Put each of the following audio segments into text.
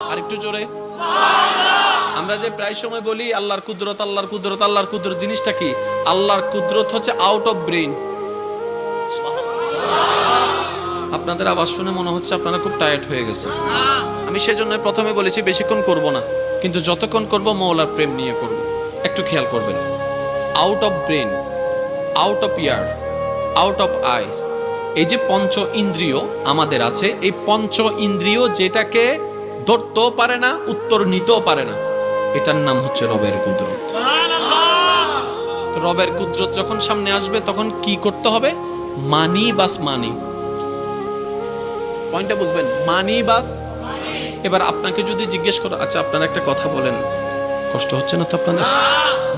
আর একটু জোরে। আমরা যে প্রায় সময় বলি, আল্লাহর কুদরত আল্লাহর কুদরত আল্লাহর কুদরত, জিনিসটা কি? আল্লাহর কুদরত হচ্ছে আউট অফ ব্রেন আপনাদের আওয়াজ শুনে মনে হচ্ছে আপনারা খুব টায়ার্ড হয়ে গেছে আমি সেজন্য প্রথমে বলেছি, বেশিক্ষণ করব না। কিন্তু যতক্ষণ করব, মৌলার প্রেম নিয়ে করব। একটু খেয়াল করবেন। Out of brain out of ear out of eyes এই যে পঞ্চ ইন্দ্রিয় আমাদের আছে, এই পঞ্চ ইন্দ্রিয় যেটাকে ধরতেও পারে না, উত্তর নিতেও পারে না। এটার নাম হচ্ছে রবের কুদরত। রবের কুদরত যখন সামনে আসবে, তখন কি করতে হবে? মানি বাস মানি। পয়েন্টটা বুঝবেন? মানি বাস। এবার আপনাকে যদি জিজ্ঞেস করো আচ্ছা আপনারা একটা কথা বলেন। কষ্ট হচ্ছে না তো আপনাদের?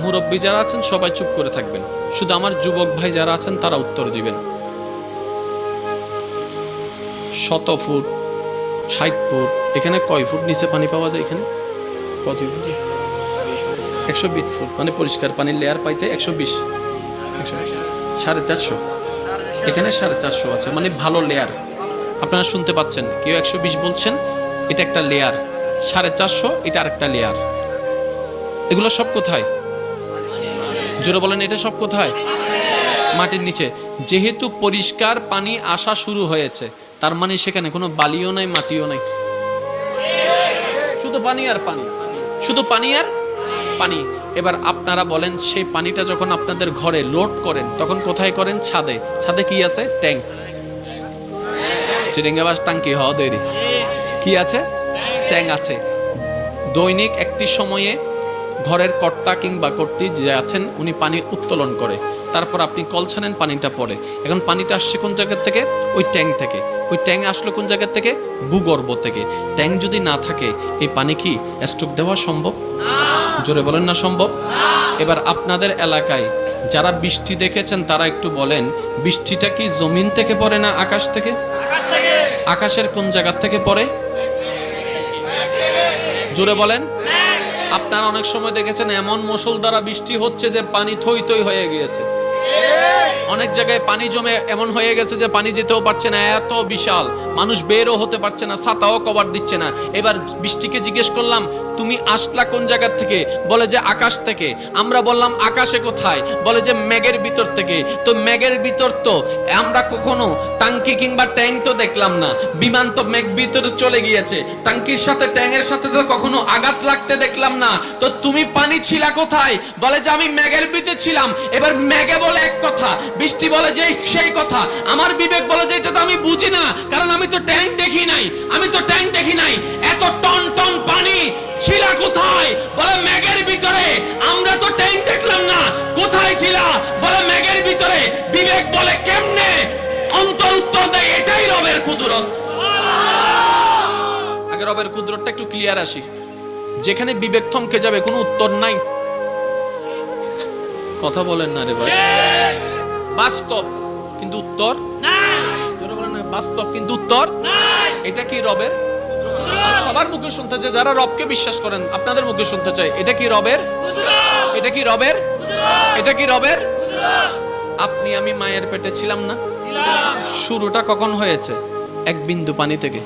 মুরব্বী যারা আছেন, সবাই চুপ করে থাকবেন। শুধু আমার যুবক ভাই যারা আছেন, তারা উত্তর দিবেন। শত ফুট ষাট ফুট। এখানে কয় ফুট নিচে পানি পাওয়া যায় এখানে? কত ফুট? একশো বিশ ফুট। মানে পরিষ্কার পানির লেয়ার পাইতে একশো বিশ। সাড়ে চারশো। এখানে সাড়ে চারশো আছে। মানে ভালো লেয়ার আপনারা শুনতে পাচ্ছেন। কেউ একশো বিশ বলছেন, এটা একটা লেয়ার সাড়ে চারশো, এটা আরেকটা লেয়ার এগুলো সব কোথায়? জোরে বলেন, এটা সব কোথায়? মাটির নিচে। যেহেতু পরিষ্কার পানি আসা শুরু হয়েছে তার মানে সেখানে কোনো বালিও নাই, মাটিও নাই। শুধু পানি আর পানি। শুধু পানি আর পানি। এবার আপনারা বলেন, সেই পানিটা যখন আপনাদের ঘরে লোড করেন, তখন কোথায় করেন? ছাদে। ছাদে কি আছে? ট্যাঙ্ক। সিরিঙ্গাবাস টাঙ্কি হওয়া দেরি। কি আছে? ট্যাঙ্ক আছে। দৈনিক একটি সময়ে ঘরের কর্তা কিংবা কর্তী যে আছেন, উনি পানি উত্তোলন করে। তারপর আপনি কল ছানেন পানিটা পড়ে। এখন পানিটা আসছে কোন জায়গার থেকে? ওই ট্যাঙ্ক থেকে। ওই ট্যাঙ্ক আসলো কোন জায়গার থেকে? ভূগর্ভ থেকে। ট্যাঙ্ক যদি না থাকে, এই পানি কি স্টক দেওয়া সম্ভব? জোরে বলেন না সম্ভব। এবার আপনাদের এলাকায় যারা বৃষ্টি দেখেছেন, তারা একটু বলেন, বৃষ্টিটা কি জমিন থেকে পড়ে না আকাশ থেকে? আকাশের কোন জায়গার থেকে পড়ে? জোরে বলেন। আপনারা অনেক সময় দেখেছেন, এমন মুষল দ্বারা বৃষ্টি হচ্ছে যে পানি থই থই হয়ে গিয়েছে। অনেক জায়গায় পানি জমে এমন হয়ে গেছে যে পানি যেতেও পারছে না, এত বিশাল। মানুষ বেরও হতে পারছে না, ছাতাও কভার দিচ্ছে না। এবার বৃষ্টিকে জিজ্ঞেস করলাম, তুমি আসলা কোন জায়গা থেকে? বলে যে, আকাশ থেকে। আমরা বললাম, আকাশে কোথায়? বলে যে ম্যাগের ভিতর থেকে। তো ম্যাগের ভিতর তো আমরা কখনো টাঙ্কি কিংবা ট্যাঙ্ক তো দেখলাম না। বিমান তো ম্যাগ ভিতরে চলে গিয়েছে। টাঙ্কির সাথে, ট্যাঙ্কের সাথে তো কখনো আঘাত লাগতে দেখলাম না। তো তুমি পানি ছিলা কোথায়? বলে যে, আমি ম্যাগের ভিতরে ছিলাম। এবার ম্যাগে বলে এক কথা, বৃষ্টি বলে যে সেই কথা। আমার বিবেক বলে যে এটা তো আমি বুঝি না, কারণ আমি তো ট্যাঙ্ক দেখি নাই, আমি তো ট্যাঙ্ক দেখি নাই। এত টন টন পানি, ছিলা কোথায়? বলে ম্যাগের ভিতরে। আমরা তো ট্যাঙ্ক দেখলাম না, কোথায় ছিলা? বলে ম্যাগের ভিতরে। বিবেক বলে কেমনে? অন্তর উত্তর দেয়, এটাই রবের কুদরত। আগে রবের কুদরতটা একটু ক্লিয়ার আসি। যেখানে বিবেক থমকে যাবে, কোনো উত্তর নাই। কথা বলেন না রে ভাই। বাস্তব কিন্তু উত্তর? বাস্তব কিন্তু উত্তর? এটা কি রবের? সবার মুখে শুনতে চাই যারা রবকে বিশ্বাস করেন আপনাদের মুখে শুনতে চাই এটা কি রবের? এটা কি রবের? এটা কি রবের? আপনি আমি মায়ের পেটে ছিলাম না? শুরুটা কখন হয়েছে? এক বিন্দু পানি থেকে।